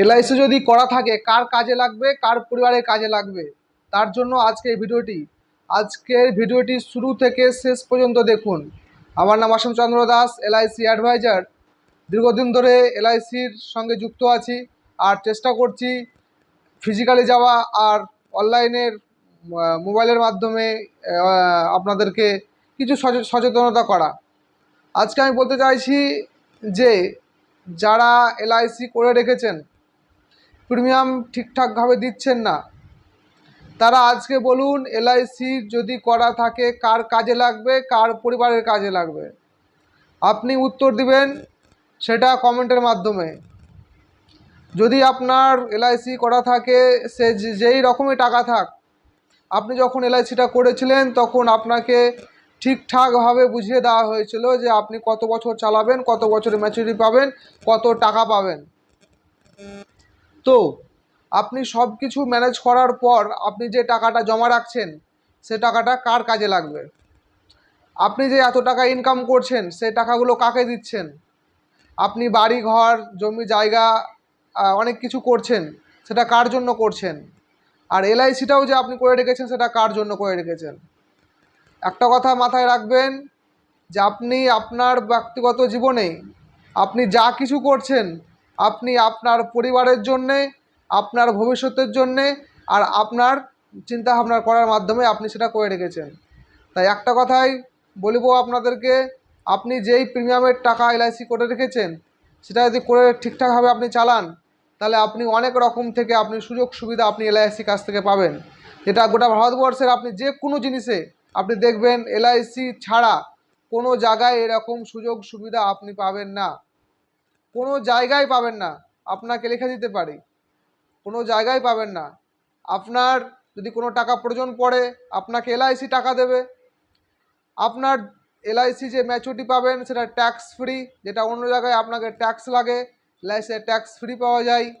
LIC যদি করা থাকে, কার কাজে লাগবে, কার পরিবারের কাজে লাগবে? তার জন্য আজকে ভিডিওটি। আজকের ভিডিওটি শুরু থেকে শেষ পর্যন্ত দেখুন। আমার নাম অসম চন্দ্র দাস, এলআইসি অ্যাডভাইজার। দীর্ঘদিন ধরে এলআইসির সঙ্গে যুক্ত আছি আর চেষ্টা করছি ফিজিক্যালি যাওয়া আর অনলাইনের মোবাইলের মাধ্যমে আপনাদেরকে কিছু সচে- সচেতনতা করা। আজকে আমি বলতে চাইছি যে, যারা এলআইসি করে রেখেছেন প্রিমিয়াম ঠিকঠাকভাবে দিচ্ছেন না। তারা আজকে বলুন, এলআইসি যদি করা থাকে, কার কাজে লাগবে, কার পরিবারের কাজে লাগবে? আপনি উত্তর দিবেন সেটা কমেন্টের মাধ্যমে। যদি আপনার এলআইসি করা থাকে, সে যেই রকমই টাকা থাক, আপনি যখন এলআইসিটা করেছিলেন, তখন আপনাকে ঠিকঠাকভাবে বুঝিয়ে দেওয়া হয়েছিল যে আপনি কত বছর চালাবেন, কত বছরের ম্যাচুরিটি পাবেন, কত টাকা পাবেন। তো আপনি সব কিছু ম্যানেজ করার পর আপনি যে টাকাটা জমা রাখছেন, সে টাকাটা কার কাজে লাগবে? আপনি যে এত টাকা ইনকাম করছেন, সে টাকাগুলো কাকে দিচ্ছেন? আপনি বাড়ি ঘর জমি, জায়গা অনেক কিছু করছেন, সেটা কার জন্য করছেন? আর এলআইসিটাও যে আপনি করে রেখেছেন, সেটা কার জন্য করে রেখেছেন? একটা কথা মাথায় রাখবেন যে আপনি আপনার ব্যক্তিগত জীবনে আপনি যা কিছু করছেন আপনি আপনার পরিবারের জন্যে, আপনার ভবিষ্যতের জন্যে আর আপনার চিন্তা ভাবনা করার মাধ্যমে আপনি সেটা করে রেখেছেন। তাই একটা কথাই বলব আপনাদেরকে, আপনি যেই প্রিমিয়ামের টাকা এলআইসি করে রেখেছেন, সেটা যদি করে ঠিকঠাকভাবে আপনি চালান, তাহলে আপনি অনেক রকম থেকে আপনি সুযোগ সুবিধা আপনি এলআইসি কাছ থেকে পাবেন। যেটা গোটা ভারতবর্ষের আপনি যে কোনো জিনিসে আপনি দেখবেন, এলআইসি ছাড়া কোনো জায়গায় এরকম সুযোগ সুবিধা আপনি পাবেন না। কোনো জায়গায় পাবেন না। আপনাকে লিখে দিতে পারি। কোনো জায়গায় পাবেন না। আপনার যদি কোনো টাকা প্রয়োজন পড়ে, আপনাকে এলআইসি টাকা দেবে। আপনার এলআইসি যে ম্যাচুরিটি পাবেন, সেটা ট্যাক্স ফ্রি যেটা অন্য জায়গায় আপনাকে ট্যাক্স লাগে এলআইসি ট্যাক্স ফ্রি পাওয়া যায়।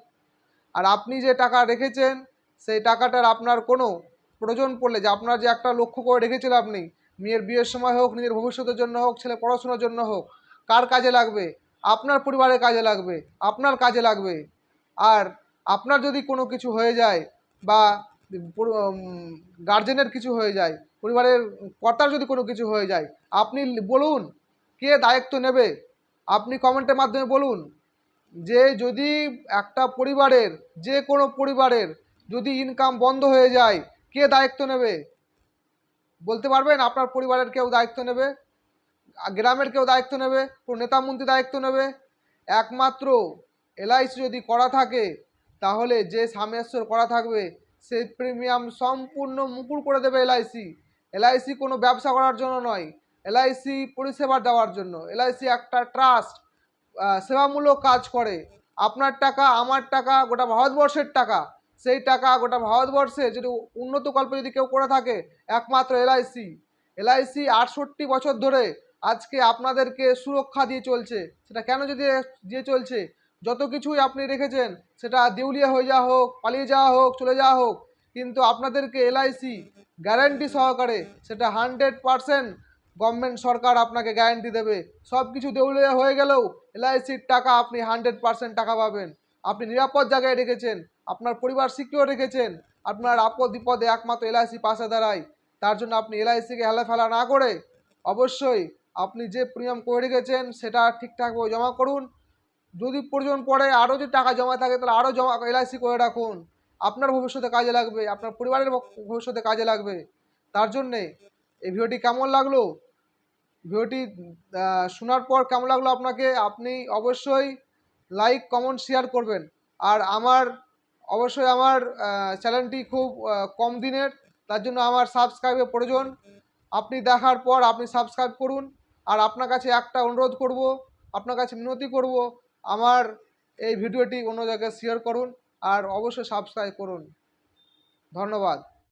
আর আপনি যে টাকা রেখেছেন, সেই টাকাটার আপনার কোনো প্রয়োজন পড়লে, যে আপনার যে একটা লক্ষ্য করে রেখেছিল আপনি, মেয়ের বিয়ের সময় হোক, নিজের ভবিষ্যতের জন্য হোক, ছেলে পড়াশোনার জন্য হোক, কার কাজে লাগবে? আপনার পরিবারের কাজে লাগবে, আপনার কাজে লাগবে। আর আপনার যদি কোনো কিছু হয়ে যায় বা গার্জেনের কিছু হয়ে যায়, পরিবারের কর্তার যদি কোনো কিছু হয়ে যায়, আপনি বলুন, কে দায়িত্ব নেবে? আপনি কমেন্টের মাধ্যমে বলুন যে যদি একটা পরিবারের, যে কোনো পরিবারের যদি ইনকাম বন্ধ হয়ে যায়, কে দায়িত্ব নেবে? বলতে পারবেন আপনার পরিবারের কেউ দায়িত্ব নেবে? গ্রামের কেউ দায়িত্ব নেবে, কোনো নেতা মন্ত্রী দায়িত্ব নেবে। একমাত্র এলআইসি যদি করা থাকে, তাহলে যে সামেশ্বর করা থাকবে, সেই প্রিমিয়াম সম্পূর্ণ মুকুর করে দেবে এলআইসি। এলআইসি কোনো ব্যবসা করার জন্য নয়, এলআইসি পরিষেবা দেওয়ার জন্য। এলআইসি একটা ট্রাস্ট সেবামূলক কাজ করে। আপনার টাকা, আমার টাকা, গোটা ভারতবর্ষের টাকা। সেই টাকা গোটা ভারতবর্ষে যদি উন্নত কল্পে যদি কেউ করে থাকে, একমাত্র এলআইসি। এলআইসি আটষট্টি বছর ধরে আজকে আপনাদেরকে সুরক্ষা দিয়ে চলছে। সেটা কেন যদি দিয়ে চলছে? যত কিছুই আপনি রেখেছেন, সেটা দেউলিয়া হয়ে যাওয়া হোক, পালিয়ে যাওয়া হোক, চলে যাওয়া হোক, কিন্তু আপনাদেরকে এলআইসি গ্যারান্টি সহকারে সেটা হান্ড্রেড পারসেন্ট গভর্নমেন্ট সরকার আপনাকে গ্যারান্টি দেবে। সব কিছু দেউলিয়া হয়ে গেলেও এলআইসির টাকা আপনি হান্ড্রেড পারসেন্ট টাকা পাবেন। আপনি নিরাপদ জায়গায় রেখেছেন, আপনার পরিবার সিকিউর রেখেছেন, আপনার আপদ বিপদে একমাত্র এলআইসি পাশে দাঁড়ায়। তার জন্য আপনি এলআইসিকে হেলাফেলা না করে অবশ্যই আপনি যে প্রিমিয়াম করে রেখেছেন, সেটা ঠিকঠাকভাবে জমা করুন। যদি প্রয়োজন পড়ে আরও যদি টাকা জমা থাকে, তাহলে আরও জমা এলআইসি করে রাখুন। আপনার ভবিষ্যতে কাজে লাগবে, আপনার পরিবারের ভবিষ্যতে কাজে লাগবে। তার জন্যে এই ভিডিওটি কেমন লাগল? ভিডিওটি শোনার পর কেমন লাগল আপনাকে? আপনি অবশ্যই লাইক কমেন্ট শেয়ার করবেন। আর আমার, অবশ্যই আমার চ্যানেলটি খুব কম দিনের। তার জন্য আমার সাবস্ক্রাইবের প্রয়োজন। আপনি দেখার পর আপনি সাবস্ক্রাইব করুন। আর আপনার কাছে একটা অনুরোধ করব, আপনার কাছে মিনতি করব, আমার এই ভিডিওটি অন্য জায়গায় শেয়ার করুন আর অবশ্যই সাবস্ক্রাইব করুন। ধন্যবাদ।